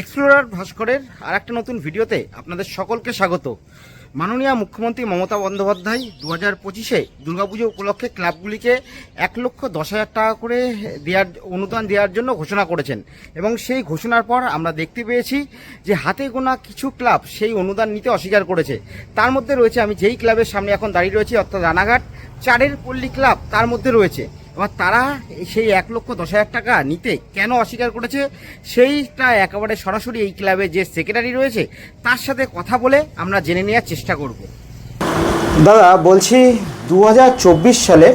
Explorer ভাস্করের আর একটা নতুন ভিডিওতে আপনাদের সকলকে স্বাগত। মাননীয় মুখ্যমন্ত্রী মমতা বন্দ্যোপাধ্যায় দু হাজার পঁচিশে দুর্গাপুজো উপলক্ষে ক্লাবগুলিকে এক লক্ষ দশ হাজার টাকা করে দেওয়ার অনুদান দেওয়ার জন্য ঘোষণা করেছেন এবং সেই ঘোষণার পর আমরা দেখতে পেয়েছি যে হাতে গোনা কিছু ক্লাব সেই অনুদান নিতে অস্বীকার করেছে। তার মধ্যে রয়েছে আমি যেই ক্লাবের সামনে এখন দাঁড়িয়ে রয়েছি, অর্থাৎ রানাঘাট, চারের পল্লী ক্লাব তার মধ্যে রয়েছে। এবার তারা সেই এক লক্ষ দশ হাজার টাকা নিতে কেন অস্বীকার করেছে? সেইটা একেবারে সরাসরি এই ক্লাবে যে সেক্রেটারি রয়েছে, তার সাথে কথা বলে আমরা জেনে নেওয়ার চেষ্টা করব। দাদা, বলছি দু হাজার চব্বিশ সালে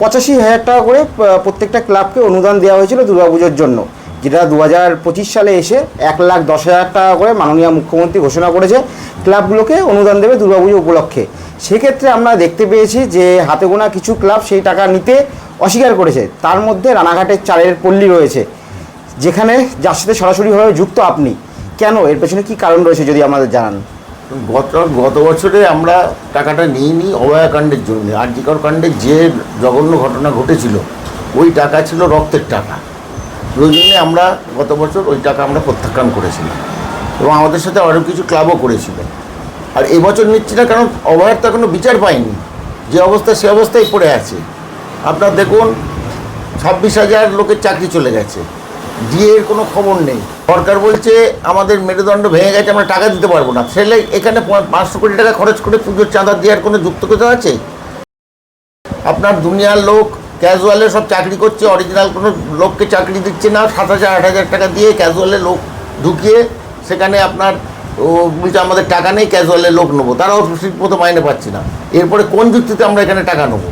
পঁচাশি হাজার টাকা করে প্রত্যেকটা ক্লাবকে অনুদান দেওয়া হয়েছিল দুর্গাপুজোর জন্য। যেটা দু হাজার পঁচিশ সালে এসে এক লাখ দশ হাজার টাকা করে মাননীয় মুখ্যমন্ত্রী ঘোষণা করেছে, ক্লাবগুলোকে অনুদান দেবে দুর্গাপুজো উপলক্ষে। সেক্ষেত্রে আমরা দেখতে পেয়েছি যে হাতে গোনা কিছু ক্লাব সেই টাকা নিতে অস্বীকার করেছে। তার মধ্যে রানাঘাটের চারের পল্লী রয়েছে। যেখানে যার সাথে সরাসরিভাবে যুক্ত আপনি। কেন? এর পেছনে কি কারণ রয়েছে যদি আমাদের জানান? গত গত বছরে আমরা টাকাটা নিইনি অভয়াকাণ্ডের জন্য। আর্জিকর কাণ্ডে যে জঘন্য ঘটনা ঘটেছিল, ওই টাকা ছিল রক্তের টাকা। ওই আমরা গত বছর ওই টাকা আমরা প্রত্যাখ্যান করেছিলাম। এবং আমাদের সাথে আরও কিছু ক্লাবও করেছিল। আর এবছর নিচ্ছি না, কারণ অভয়ার তো এখনও বিচার পাইনি। যে অবস্থা সে অবস্থায় পড়ে আছে। আপনার দেখুন, ছাব্বিশ হাজার লোকের চাকরি চলে গেছে। ডিএর কোনো খবর নেই। সরকার বলছে, আমাদের মেরুদণ্ড ভেঙে গেছে, আমরা টাকা দিতে পারব না। সেলে এখানে পাঁচশো কোটি টাকা খরচ করে পুজোর চাঁদা দেওয়ার কোনো যুক্তকতা আছে? আপনার দুনিয়ার লোক ক্যাজুয়ালে সব চাকরি করছে অরিজিনাল কোনো লোককে চাকরি দিচ্ছে না, সাত হাজার, আট হাজার টাকা দিয়ে ক্যাজুয়ালে লোক ঢুকিয়ে সেখানে আপনার, ও বলছে আমাদের টাকা নেই ক্যাজুয়ালে লোক নেব। তারাও ঠিকমতো মাইনে পাচ্ছি না। এরপরে কোন যুক্তিতে আমরা এখানে টাকা নেব?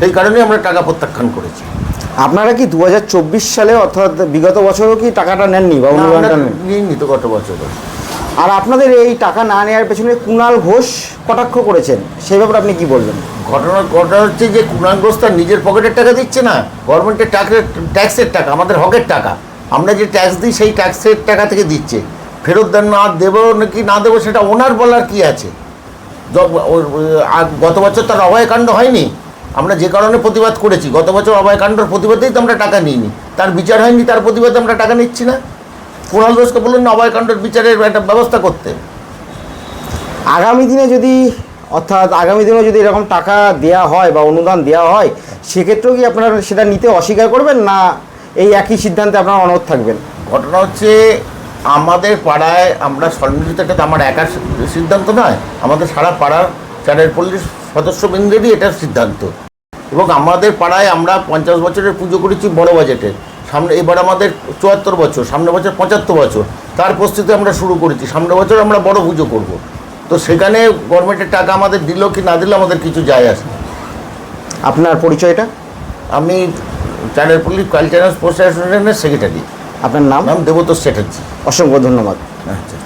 সেই কারণেই আমরা টাকা প্রত্যাখ্যান করেছি। আপনারা কি দু হাজার চব্বিশ সালে অর্থাৎ বিগত বছরও কি টাকাটা নেননি বা অনুদানটা নেন নিইনি তো গত বছর আর আপনাদের এই টাকা না নেওয়ার পেছনে কুণাল ঘোষ কটাক্ষ করেছেন? সেই ব্যাপারে আপনি কি বলবেন? ঘটনা ঘটনা হচ্ছে যে কুণালগ্রস্ত তার নিজের পকেটের টাকা দিচ্ছে না। গভর্নমেন্টের টাকা ট্যাক্সের টাকা আমাদের হকের টাকা। আমরা যে ট্যাক্স দিই সেই ট্যাক্সের টাকা থেকে দিচ্ছে। ফেরত দেন না দেবো নাকি না দেবো সেটা ওনার বলার কি আছে? গত বছর তার অভয়কাণ্ড হয়নি। আমরা যে কারণে প্রতিবাদ করেছি গত বছর অভয়কাণ্ডর প্রতিবাদেই তো আমরা টাকা নিইনি। তার বিচার হয়নি তার প্রতিবাদে আমরা টাকা নিচ্ছি না। কুণাল ঘোষকে বললেন না অভয়কাণ্ডর বিচারের একটা ব্যবস্থা করতে। আগামী দিনে যদি অর্থাৎ আগামী দিনে যদি এরকম টাকা দেয়া হয় বা অনুদান দেওয়া হয় সেক্ষেত্রেও কি আপনারা সেটা নিতে অস্বীকার করবেন না এই একই সিদ্ধান্তে আপনারা অনড় থাকবেন? ঘটনা হচ্ছে আমাদের পাড়ায় আমরা এটা তো আমার একার সিদ্ধান্ত নয় আমাদের সারা পাড়ার চারের পল্লীর সদস্যবৃন্দেরই এটার সিদ্ধান্ত। এবং আমাদের পাড়ায় আমরা পঞ্চাশ বছরের পুজো করেছি বড় বাজেটের সামনে এবার আমাদের চুয়াত্তর বছর সামনে বছর পঁচাত্তর বছর। তার প্রস্তুতি আমরা শুরু করেছি সামনে বছর আমরা বড় পুজো করব। তো সেখানে গভর্নমেন্টের টাকা আমাদের দিল কি না দিল আমাদের কিছু যায় আসে আপনার পরিচয়টা? আমি চারের পল্লী কালচারাল স্পোর্টস অ্যাসোসিয়েশনের সেক্রেটারি। আপনার নাম? নাম দেবতোষ চ্যাটার্জি। অসংখ্য ধন্যবাদ। আচ্ছা